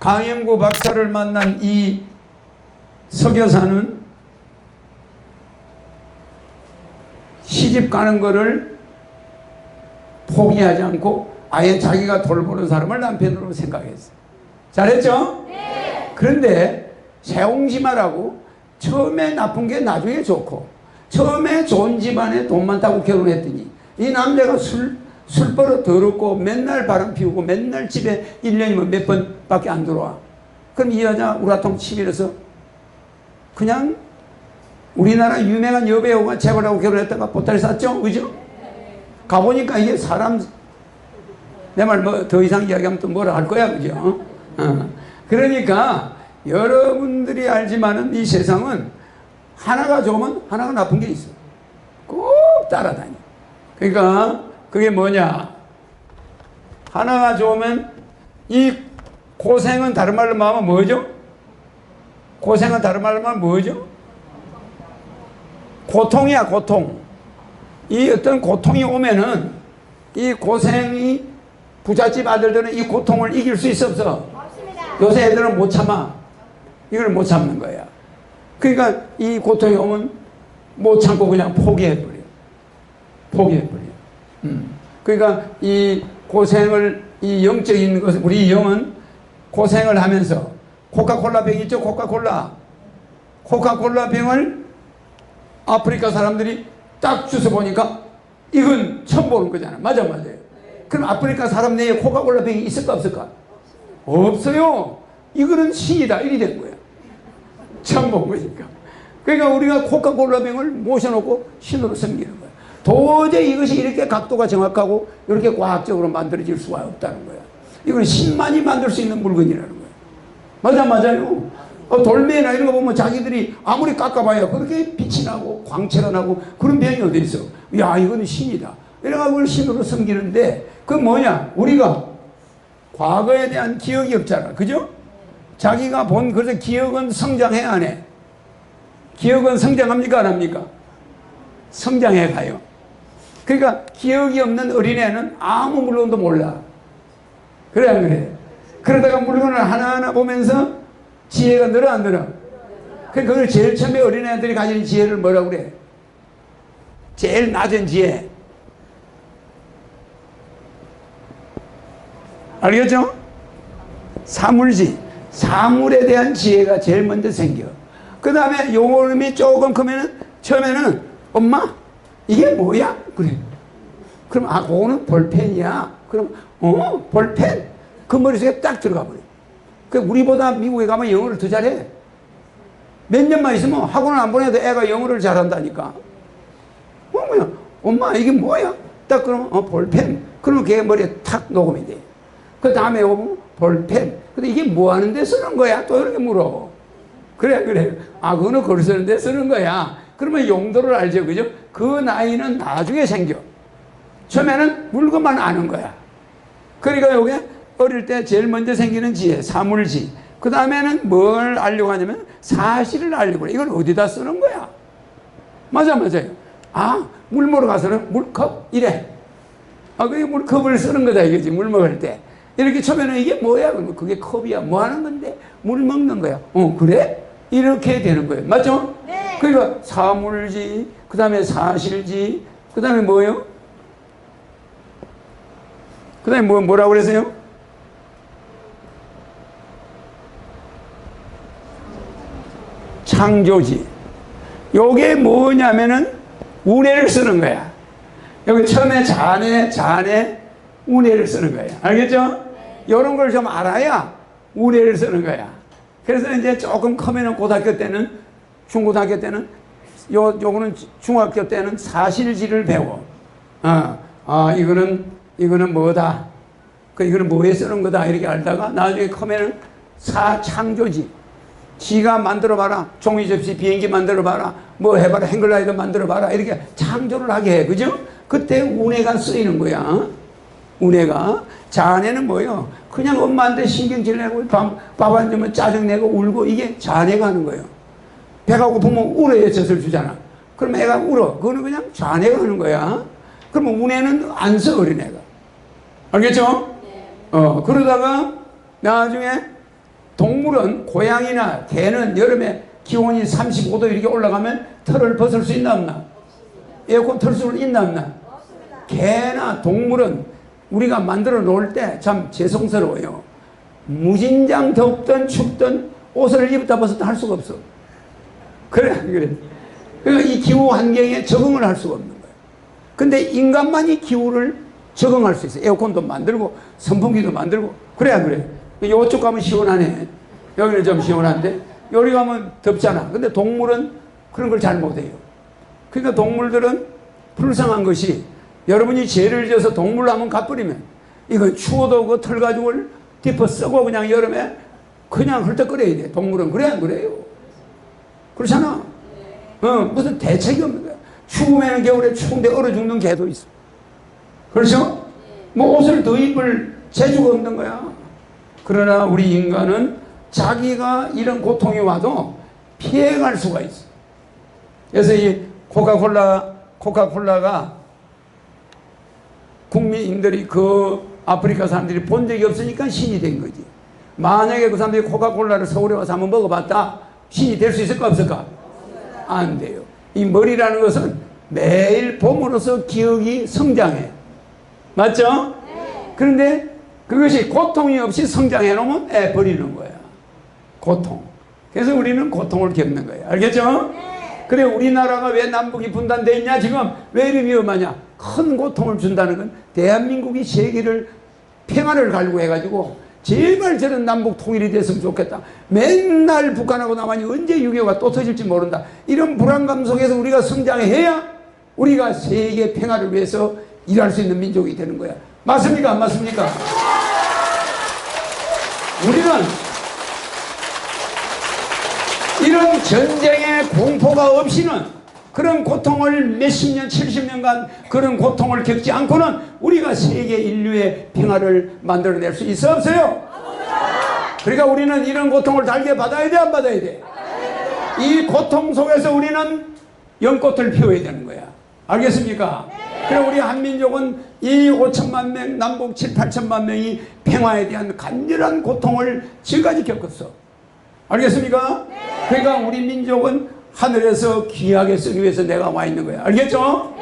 강영구 박사를 만난 이 석여사는 시집 가는 거를 포기하지 않고 아예 자기가 돌보는 사람을 남편으로 생각했어요. 잘했죠? 그런데 세옹지마라고 처음에 나쁜 게 나중에 좋고 처음에 좋은 집안에 돈 많다고 결혼했더니 이 남자가 술, 술 버릇 더럽고 맨날 바람 피우고 맨날 집에 1년이면 몇 번밖에 안 들어와. 그럼 이 여자 우라통 치밀어서 그냥 우리나라 유명한 여배우가 재벌하고 결혼했다가 보따리 쌌죠? 그죠? 가보니까 이게 사람 내 말 뭐 더 이상 이야기하면 또 뭐라 할 거야 그죠? 어. 그러니까 여러분들이 알지만은 이 세상은 하나가 좋으면 하나가 나쁜 게 있어. 꼭 따라다니. 그러니까 그게 뭐냐? 하나가 좋으면 이 고생은 다른 말로 말하면 뭐죠? 고생은 다른 말로 말하면 뭐죠? 고통이야 고통. 이 어떤 고통이 오면은 이 고생이 부잣집 아들들은 이 고통을 이길 수 있어 없어? 요새 애들은 못 참아. 이걸 못 참는 거야. 그러니까 이 고통이 오면 못 참고 그냥 포기해버려. 포기해버려. 음. 그러니까 이 고생을, 이 영적인 것, 우리 영은 고생을 하면서 코카콜라 병 있죠? 코카콜라. 코카콜라 병을 아프리카 사람들이 딱 주워 보니까 이건 처음 보는 거잖아. 맞아, 맞아요. 그럼 아프리카 사람 내에 코카콜라 병이 있을까, 없을까? 없어요. 이거는 신이다. 이리 된 거야. 처음 본 거니까. 그러니까 우리가 코카콜라 병을 모셔놓고 신으로 섬기는 거야. 도저히 이것이 이렇게 각도가 정확하고 이렇게 과학적으로 만들어질 수가 없다는 거야. 이건 신만이 만들 수 있는 물건이라는 거야. 맞아, 맞아요. 어, 돌멩이나 이런 거 보면 자기들이 아무리 깎아봐야 그렇게 빛이 나고 광채가 나고 그런 병이 어디 있어. 야, 이거는 신이다. 이래가지고 그걸 신으로 섬기는데 그 뭐냐? 우리가 과거에 대한 기억이 없잖아. 그죠? 자기가 본, 그래서 기억은 성장해, 안 해? 기억은 성장합니까, 안 합니까? 성장해 가요. 그러니까 기억이 없는 어린애는 아무 물건도 몰라. 그래, 안 그래? 그러다가 물건을 하나하나 보면서 지혜가 늘어, 안 늘어? 그 그걸 제일 처음에 어린애들이 가진 지혜를 뭐라고 그래? 제일 낮은 지혜. 알겠죠? 사물지. 사물에 대한 지혜가 제일 먼저 생겨. 그 다음에 용어름이 조금 크면은 처음에는 엄마 이게 뭐야? 그래. 그럼 아 그거는 볼펜이야. 그럼 어 볼펜 그 머릿속에 딱 들어가 버려. 그 우리보다 미국에 가면 영어를 더 잘해. 몇 년만 있으면 학원을 안 보내도 애가 영어를 잘한다니까. 어 뭐야? 엄마 이게 뭐야? 딱 그러면 어 볼펜. 그러면 걔 머리에 탁 녹음이 돼. 그 다음에 오면 볼펜. 근데 이게 뭐 하는데 쓰는 거야? 또 이렇게 물어. 그래, 그래. 아, 그거는 글 쓰는데 쓰는 거야. 그러면 용도를 알죠. 그죠? 그 나이는 나중에 생겨. 처음에는 물건만 아는 거야. 그러니까 요게 어릴 때 제일 먼저 생기는 지혜, 사물지. 그 다음에는 뭘 알려고 하냐면 사실을 알려고 그래. 이걸 어디다 쓰는 거야? 맞아, 맞아요. 아, 물 먹으러 가서는 물컵? 이래. 아, 그게 물컵을 쓰는 거다 이거지. 물 먹을 때. 이렇게 처음에는 이게 뭐야? 그게 컵이야. 뭐 하는 건데? 물 먹는 거야. 어, 그래? 이렇게 되는 거예요. 맞죠? 네. 그러니까 사물지, 그 다음에 사실지, 그 다음에 뭐예요? 그 다음에 뭐, 뭐라고 그랬어요? 창조지. 요게 뭐냐면은 운해를 쓰는 거야. 여기 처음에 잔해, 잔해, 운해를 쓰는 거야. 알겠죠? 요런 걸 좀 알아야 운해를 쓰는 거야. 그래서 이제 조금 크면은 고등학교 때는, 중고등학교 때는, 요, 요거는 중학교 때는 사실지를 배워. 어, 아, 이거는, 이거는 뭐다. 그, 이거는 뭐에 쓰는 거다. 이렇게 알다가 나중에 크면은 사창조지. 지가 만들어 봐라. 종이 접시 비행기 만들어 봐라. 뭐 해봐라. 행글라이더 만들어 봐라. 이렇게 창조를 하게 해. 그죠? 그때 운해가 쓰이는 거야. 어? 운해가. 자네는 뭐요? 그냥 엄마한테 신경질 내고 밥안 주면 짜증내고 울고 이게 자네가 하는 거예요. 배가 고프면 울어야 젖을 주잖아. 그럼 애가 울어. 그거는 그냥 자네가 하는 거야. 그러면 운해는 안 써, 어린애가. 알겠죠? 어, 그러다가 나중에 동물은 고양이나 개는 여름에 기온이 35도 이렇게 올라가면 털을 벗을 수 있나 없나? 에어컨 틀수 있나 없나? 개나 동물은 우리가 만들어 놓을 때 참 죄송스러워요. 무진장 덥든 춥든 옷을 입었다 벗었다 할 수가 없어. 그래, 안 그래. 그러니까 이 기후 환경에 적응을 할 수가 없는 거예요. 근데 인간만 이 기후를 적응할 수 있어요. 에어컨도 만들고 선풍기도 만들고 그래 안 그래? 이쪽 가면 시원하네. 여기는 좀 시원한데 여기 가면 덥잖아. 근데 동물은 그런 걸 잘 못해요. 그러니까 동물들은 불쌍한 것이 여러분이 죄를 져서 동물로 한번 갚으리면 이건 추워도 그 털 가지고 뒷퍼 쓰고 그냥 여름에 그냥 헐떡거려야 돼. 동물은 그래 안 그래요? 그렇잖아. 어, 무슨 대책이 없는 거야. 추우면 겨울에 추운데 얼어 죽는 개도 있어. 그렇죠? 뭐 옷을 더 입을 재주가 없는 거야. 그러나 우리 인간은 자기가 이런 고통이 와도 피해갈 수가 있어. 그래서 이 코카콜라, 코카콜라가 국민들이 그 아프리카 사람들이 본 적이 없으니까 신이 된 거지. 만약에 그 사람들이 코카콜라를 서울에 와서 한번 먹어봤다, 신이 될 수 있을까 없을까? 안 돼요. 이 머리라는 것은 매일 봄으로서 기억이 성장해. 맞죠? 그런데 그것이 고통이 없이 성장해 놓으면 애 버리는 거야. 고통. 그래서 우리는 고통을 겪는 거예요. 알겠죠? 그래 우리나라가 왜 남북이 분단돼 있냐 지금 왜 이리 위험하냐 큰 고통을 준다는 건 대한민국이 세계를 평화를 갈고 해가지고 제발 저런 남북 통일이 됐으면 좋겠다. 맨날 북한하고 남한이 언제 6.25가 또 터질지 모른다. 이런 불안감 속에서 우리가 성장해야 우리가 세계 평화를 위해서 일할 수 있는 민족이 되는 거야. 맞습니까? 안 맞습니까? 우리는 이런 전쟁의 공포가 없이는 그런 고통을 몇십 년, 칠십 년간 그런 고통을 겪지 않고는 우리가 세계 인류의 평화를 만들어낼 수 있어 없어요? 그러니까 우리는 이런 고통을 달게 받아야 돼, 안 받아야 돼? 이 고통 속에서 우리는 연꽃을 피워야 되는 거야. 알겠습니까? 그럼 우리 한민족은 이 5천만 명, 남북 7, 8천만 명이 평화에 대한 간절한 고통을 지금까지 겪었어. 알겠습니까? 그러니까 우리 민족은 하늘에서 귀하게 쓰기 위해서 내가 와 있는 거야. 알겠죠?